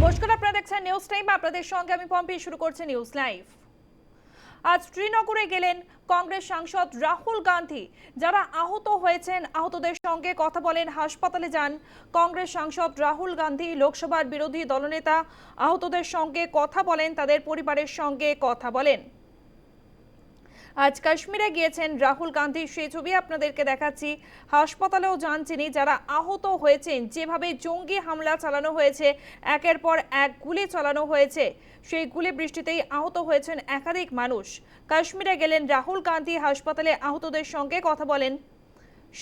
নমস্কার, আপনারা দেখছেন নিউজ টাইম আপনাদের সঙ্গে আমি পম্পি, শুরু করছি নিউজ লাইভ আজ শ্রীনগরে গেলেন কংগ্রেস সাংসদ রাহুল গান্ধী। যারা আহত হয়েছেন, আহতদের সঙ্গে কথা বলেন হাসপাতালে যান কংগ্রেস সাংসদ রাহুল গান্ধী। লোকসভার বিরোধী দলনেতা আহতদের সঙ্গে কথা বলেন, তাদের পরিবারের সঙ্গে কথা বলেন। আজ কাশ্মীরে গিয়েছেন রাহুল গান্ধী। সেই ছবি আপনাদেরকে দেখাচ্ছি। হাসপাতালেও যান তিনি, যারা আহত হয়েছেন। যেভাবে জঙ্গি হামলা চালানো হয়েছে, একের পর এক গুলি চালানো হয়েছে, সেই গুলি বৃষ্টিতেই আহত হয়েছেন একাধিক মানুষ। কাশ্মীরে গেলেন রাহুল গান্ধী হাসপাতালে আহতদের সঙ্গে কথা বলেন।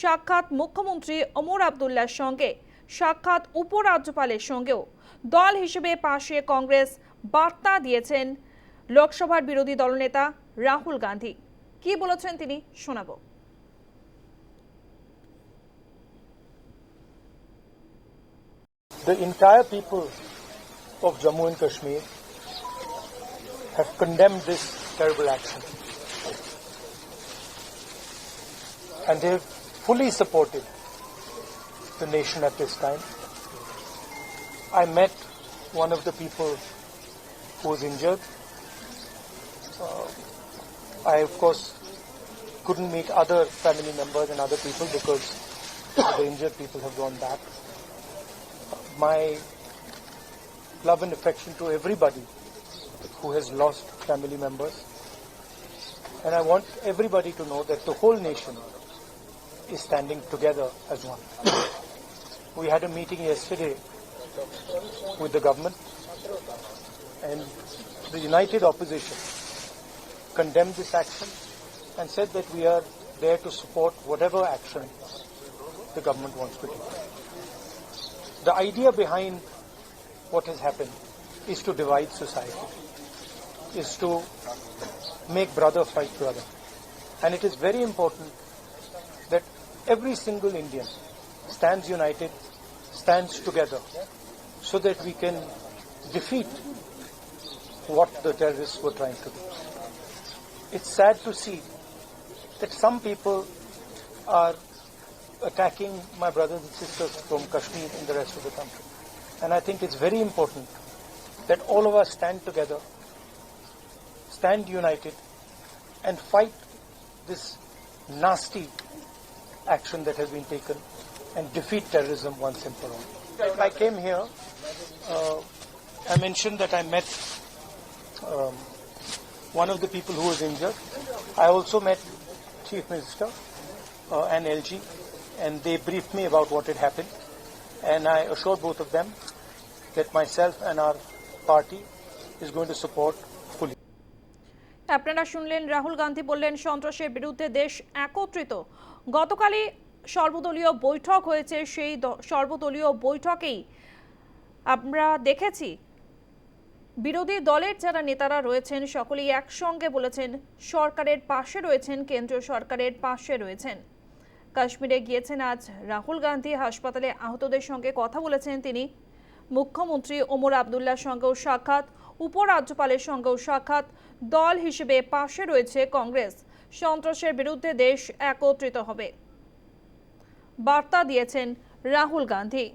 সাক্ষাৎ মুখ্যমন্ত্রী ওমর আবদুল্লার সঙ্গে, সাক্ষাৎ উপরাজ্যপালের সঙ্গেও। দল হিসেবে পাশে কংগ্রেস বার্তা দিয়েছেন লোকসভার বিরোধী দলনেতা রাহুল গান্ধী। কি বলেছেন তিনি শোনাবো The entire people of Jammu and Kashmir have condemned this terrible action. And they have fully supported the nation at this time. I met one of the people who was injured. Uh, I, of course, couldn't meet other family members and other people because the injured people have gone back my love and affection to everybody who has lost family members. And I want everybody to know that the whole nation is standing together as one. we had a meeting yesterday with the government and the united opposition condemned this action and said that we are there to support whatever action the government wants to take. The idea behind what has happened is to divide society, is to make brother fight brother. And it is very important that every single Indian stands united, stands together, so that we can defeat what the terrorists were trying to do. It's sad to see that some people are attacking my brothers and sisters from Kashmir and the rest of the country. And I think it's very important that all of us stand together, stand united, and fight this nasty action that has been taken and defeat terrorism once and for all. I came here, uh, I mentioned that I met um, one of the people who was injured. I also met Chief Minister uh, and LG and they briefed me about what had happened. And I assured both of them that myself and our party is going to support. আপনারা শুনলেন রাহুল গান্ধী বললেন সন্ত্রাসের বিরুদ্ধে দেশ একত্রিত গতকালই সর্বদলীয় বৈঠক হয়েছে সেই সর্বদলীয় বৈঠকেই আমরা দেখেছি বিরোধী দলের যারা নেতারা রয়েছেন, সকলেই একসঙ্গে বলেছেন সরকারের পাশে রয়েছেন, কেন্দ্রীয় সরকারের পাশে রয়েছেন। কাশ্মীরে গিয়েছেন আজ রাহুল গান্ধী, হাসপাতালে আহতদের সঙ্গে কথা বলেছেন তিনি। মুখ্যমন্ত্রী ওমর আবদুল্লার সঙ্গেও সাক্ষাৎ, উপরাজ্যপালের সঙ্গেও সাক্ষাৎ, দল হিসেবে পাশে রয়েছে কংগ্রেস। সন্ত্রাসের বিরুদ্ধে দেশ একত্রিত হবে। বার্তা দিয়েছেন রাহুল গান্ধী।